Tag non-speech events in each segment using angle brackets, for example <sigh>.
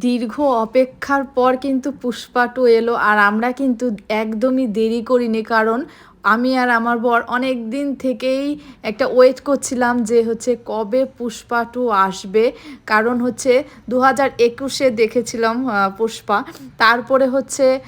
দীর্ঘ অপেক্ষার পর কিন্তু পুষ্পা টু এলো আর আমরা কিন্তু একদমই দেরি করিনি কারণ আমি আর আমার বর অনেক দিন থেকেই একটা ওয়েট করছিলাম যে হচ্ছে কবে পুষ্পা টু আসবে। কারণ হচ্ছে দু হাজার একুশে দেখেছিলাম পুষ্পা। তারপরে হচ্ছে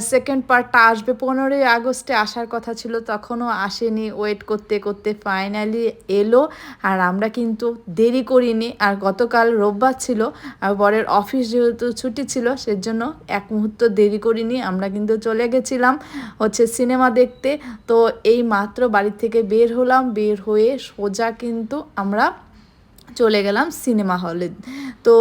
সেকেন্ড পার্টটা আসবে। পনেরোই আগস্টে আসার কথা ছিল, তখনও আসেনি। ওয়েট করতে করতে ফাইনালি এলো। আর আমরা কিন্তু দেরি করিনি। আর গতকাল রোববার ছিল, আর বরের অফিস যেহেতু ছুটি ছিল, সেজন্য এক মুহূর্ত দেরি করিনি। আমরা কিন্তু চলে গেছিলাম হচ্ছে সিনেমা দেখতে। তো এই মাত্র বাড়ি থেকে বের হলাম, বের হয়ে সোজা কিন্তু আমরা চলে গেলাম সিনেমা হলে। তো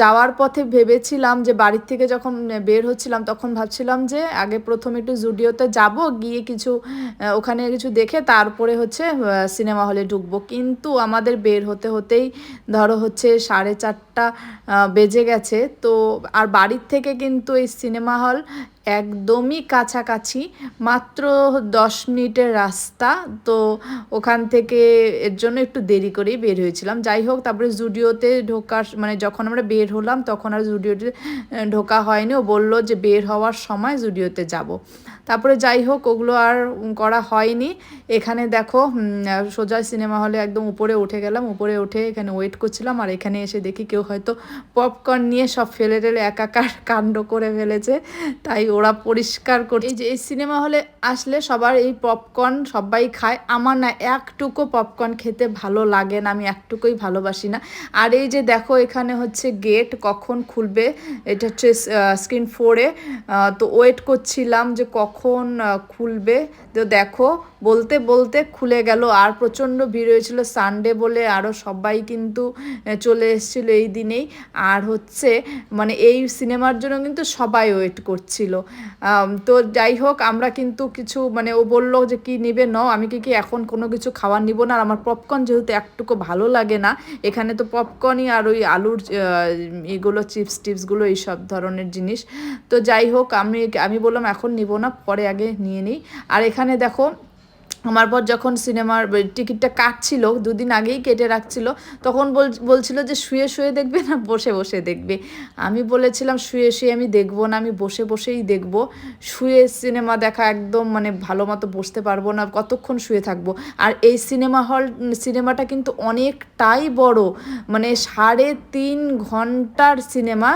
যাওয়ার পথে ভেবেছিলাম যে বাড়ির থেকে যখন বের হচ্ছিলাম তখন ভাবছিলাম যে আগে প্রথম একটু জুডিওতে যাব, গিয়ে কিছু ওখানে কিছু দেখে তারপরে হচ্ছে সিনেমা হলে ঢুকবো। কিন্তু আমাদের বের হতে হতেই ধরো হচ্ছে সাড়ে চারটা বেজে গেছে। তো, আর বাড়ির থেকে কিন্তু এই সিনেমা হল একদমই কাছাকাছি, মাত্র দশ মিনিটের রাস্তা। তো ওখান থেকে এর জন্য একটু দেরি করেই বের হয়েছিলাম। যাই হোক, তারপরে জুডিওতে ঢোকার মানে যখন আমরা বের হলাম, তখন আর জুডিওতে ঢোকা হয়নি। ও বলল যে বের হওয়ার সময় জুডিওতে যাব। তারপরে যাই হোক, ওগুলো আর করা হয়নি। এখানে দেখো সোজা সিনেমা হলে একদম উপরে উঠে গেলাম। উপরে উঠে এখানে ওয়েট করছিলাম আর এখানে এসে দেখি কেউ হয়তো পপকর্ন নিয়ে সব ফেলে টেলে একাকার কাণ্ড করে ফেলেছে। তাই ওরা পরিষ্কার করে এই যে, এই সিনেমা হলে আসলে সবার এই পপকর্ন সবাই খায়। আমার না একটুকু পপকর্ন খেতে ভালো লাগে না, আমি একটুকুই ভালোবাসি না। আর এই যে দেখো, এখানে হচ্ছে গেট কখন খুলবে, এটা হচ্ছে স্ক্রিন ফোরে তো ওয়েট করছিলাম যে কখন খুলবে। তো দেখো, বলতে বলতে খুলে গেল। আর প্রচণ্ড ভিড় হয়েছিল সানডে বলে আরও সবাই কিন্তু চলে এসেছিল এই দিনেই। আর হচ্ছে মানে এই সিনেমার জন্য কিন্তু সবাই ওয়েট করছিল। তো যাই হোক, আমরা কিন্তু কিছু মানে ও বলল যে কি নিবে ন আমি কি কি এখন কোনো কিছু খাওয়ার নিব না, আর আমার পপকর্ন যেহেতু একটুকু ভালো লাগে না, এখানে তো পপকর্নই আর ওই আলুর এগুলো চিপস টিপসগুলো এইসব ধরনের জিনিস। তো যাই হোক, আমি আমি বললাম এখন নিব না, পরে আগে নিয়ে নিই। আর এখানে দেখো আমার পর যখন সিনেমার টিকিটটা কাটছিল, দুদিন আগেই কেটে রাখছিল, তখন বল, বলছিল যে শুয়ে শুয়ে দেখবে না, বসে বসে দেখবে। আমি বলেছিলাম, শুয়ে শুয়ে আমি দেখব না, আমি বসে, বসেই দেখব। শুয়ে সিনেমা দেখা একদম মানে ভালো মতো বসতে পারব না, কতক্ষণ শুয়ে থাকব। আর এই সিনেমা হল, সিনেমাটা কিন্তু অনেকটাই বড় মানে সাড়ে তিন ঘণ্টার সিনেমা।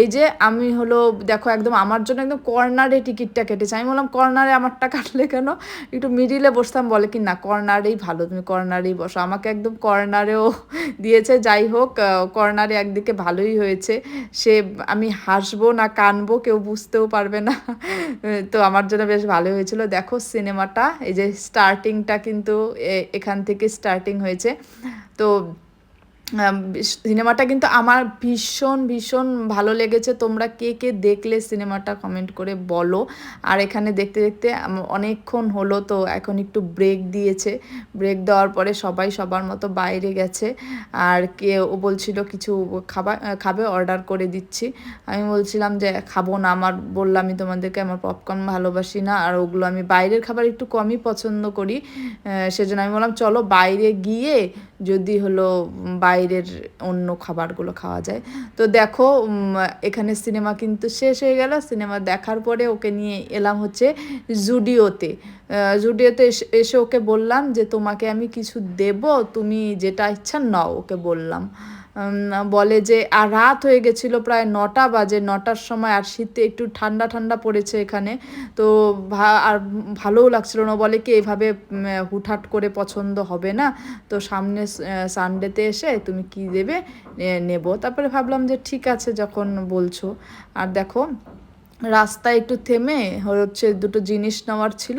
এই যে আমি হলো, দেখো একদম আমার জন্য একদম কর্নারে টিকিটটা কেটেছে। আমি বললাম, কর্নারে আমারটা কাটলে কেন? একটু মিডিলে বসতাম বলে কি, না, কর্নারেই ভালো, তুমি কর্নারেই বসো। আমাকে একদম কর্নারেও <laughs> দিয়েছে। যাই হোক কর্নারে একদিকে ভালোই হয়েছে। সে, আমি হাসবো না কানবো, কেউ বুঝতেও পারবে না। <laughs> তো আমার জন্য বেশ ভালো হয়েছিল। দেখো সিনেমাটা, এই যে স্টার্টিংটা কিন্তু এখান থেকে স্টার্টিং হয়েছে। তো সিনেমাটা কিন্তু আমার ভীষণ ভীষণ ভালো লেগেছে। তোমরা কে কে দেখলে সিনেমাটা কমেন্ট করে বলো। আর এখানে দেখতে দেখতে অনেকক্ষণ হলো, তো এখন একটু ব্রেক দিয়েছে। ব্রেক দেওয়ার পরে সবাই সবার মতো বাইরে গেছে। আর কে, ও বলছিল কিছু খাবার খাবে অর্ডার করে দিচ্ছি। আমি বলছিলাম যে, খাব না। আমার বললাম আমি তোমাদেরকে আমার পপকর্ন ভালোবাসি না, আর ওগুলো আমি বাইরের খাবার একটু কমই পছন্দ করি। সেজন্য আমি বললাম, চলো বাইরে গিয়ে যদি হলো বাইরের অন্য খাবারগুলো খাওয়া যায়। তো দেখো এখানে সিনেমা কিন্তু শেষ হয়ে গেল। সিনেমা দেখার পরে ওকে নিয়ে এলাম হচ্ছে জুডিওতে। জুডিওতে এসে- ওকে বললাম যে, তোমাকে আমি কিছু দেব, তুমি যেটা ইচ্ছা নাও, ওকে বললাম। বলে যে, আর রাত হয়ে গেছিল প্রায় নটা বাজে, নটার সময় আর শীতে একটু ঠান্ডা ঠান্ডা পড়েছে এখানে। তো আর ভালোও লাগছিল না। বলে কি এইভাবে হুটহাট করে পছন্দ হবে না। তো সামনে সানডেতে এসে তুমি কি দেবে? নেব। তারপরে ভাবলাম যে, ঠিক আছে, যখন বলছো। আর দেখো রাস্তায় একটু থেমে হচ্ছে দুটো জিনিস নেওয়ার ছিল।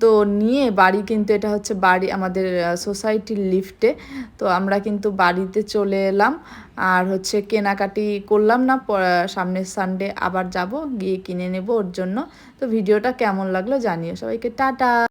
তো নিয়ে বাড়ি কিন্তু এটা হচ্ছে বাড়ি, আমাদের সোসাইটির লিফটে তো আমরা কিন্তু বাড়িতে চলে এলাম। আর হচ্ছে কেনাকাটি করলাম না সামনের সানডে আবার যাব, গিয়ে কিনে নেব ওর জন্য। তো ভিডিওটা কেমন লাগল জানিও সবাইকে। টাটা!